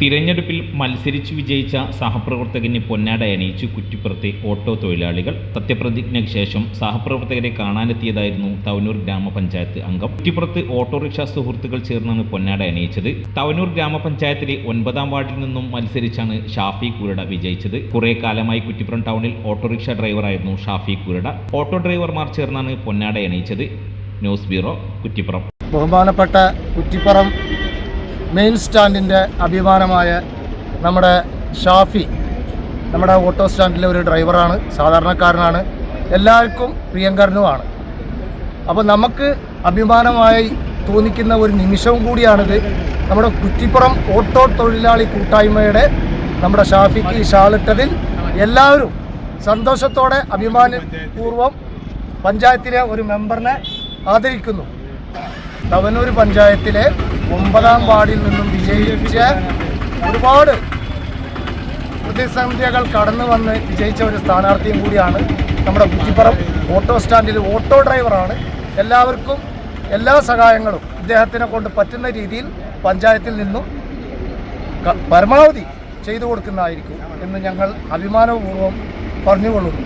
തിരഞ്ഞെടുപ്പിൽ മത്സരിച്ച് വിജയിച്ച സഹപ്രവർത്തകന് പൊന്നാട അണിയിച്ചു കുറ്റിപ്പുറത്തെ ഓട്ടോ തൊഴിലാളികൾ സത്യപ്രതിജ്ഞയ്ക്ക് ശേഷം സഹപ്രവർത്തകരെ കാണാനെത്തിയതായിരുന്നു തവനൂർ ഗ്രാമപഞ്ചായത്ത് അംഗം. കുറ്റിപ്പുറത്ത് ഓട്ടോറിക്ഷ സുഹൃത്തുക്കൾ ചേർന്നാണ് പൊന്നാട അണിയിച്ചത്. തവനൂർ ഗ്രാമപഞ്ചായത്തിലെ ഒൻപതാം വാർഡിൽ നിന്നും മത്സരിച്ചാണ് ഷാഫി കുരട വിജയിച്ചത്. കുറെ കാലമായി കുറ്റിപ്പുറം ടൗണിൽ ഓട്ടോറിക്ഷ ഡ്രൈവറായിരുന്നു ഷാഫി കുരട. ഓട്ടോ ഡ്രൈവർമാർ ചേർന്നാണ് പൊന്നാട അണിയിച്ചത്. News bureau Kuttippuram. ബഹുമാനപ്പെട്ട കുറ്റിപ്പുറം മെയിൻ സ്റ്റാൻഡിന്റെ അഭിമാനമായ നമ്മുടെ ഷാഫി നമ്മുടെ ഓട്ടോ സ്റ്റാൻഡിലെ ഒരു ഡ്രൈവറാണ് സാധാരണക്കാരനാണ് എല്ലാവർക്കും പ്രിയങ്കരനുമാണ്. അപ്പോൾ നമുക്ക് അഭിമാനമായി തോന്നിക്കുന്ന ഒരു നിമിഷവും കൂടിയാണിത്. നമ്മുടെ കുറ്റിപ്പുറം ഓട്ടോ തൊഴിലാളി കൂട്ടായ്മയുടെ നമ്മുടെ ഷാഫിക്ക് ഷാളിട്ടതിൽ എല്ലാവരും സന്തോഷത്തോടെ അഭിമാനപൂർവം പഞ്ചായത്തിലെ ഒരു മെമ്പറിനെ ആദരിക്കുന്നു. തവനൂർ പഞ്ചായത്തിലെ ഒമ്പതാം വാർഡിൽ നിന്നും വിജയിച്ച ഒരുപാട് പ്രതിസന്ധികൾ കടന്നു വന്ന് വിജയിച്ച ഒരു സ്ഥാനാർത്ഥിയും കൂടിയാണ് നമ്മുടെ കുറ്റിപ്പുറം ഓട്ടോ സ്റ്റാൻഡിൽ ഓട്ടോ ഡ്രൈവറാണ്. എല്ലാവർക്കും എല്ലാ സഹായങ്ങളും ഇദ്ദേഹത്തിനെ കൊണ്ട് പറ്റുന്ന രീതിയിൽ പഞ്ചായത്തിൽ നിന്നും പരമാവധി ചെയ്തു കൊടുക്കുന്നതായിരിക്കും എന്ന് ഞങ്ങൾ അഭിമാനപൂർവം പറഞ്ഞുകൊള്ളുന്നു.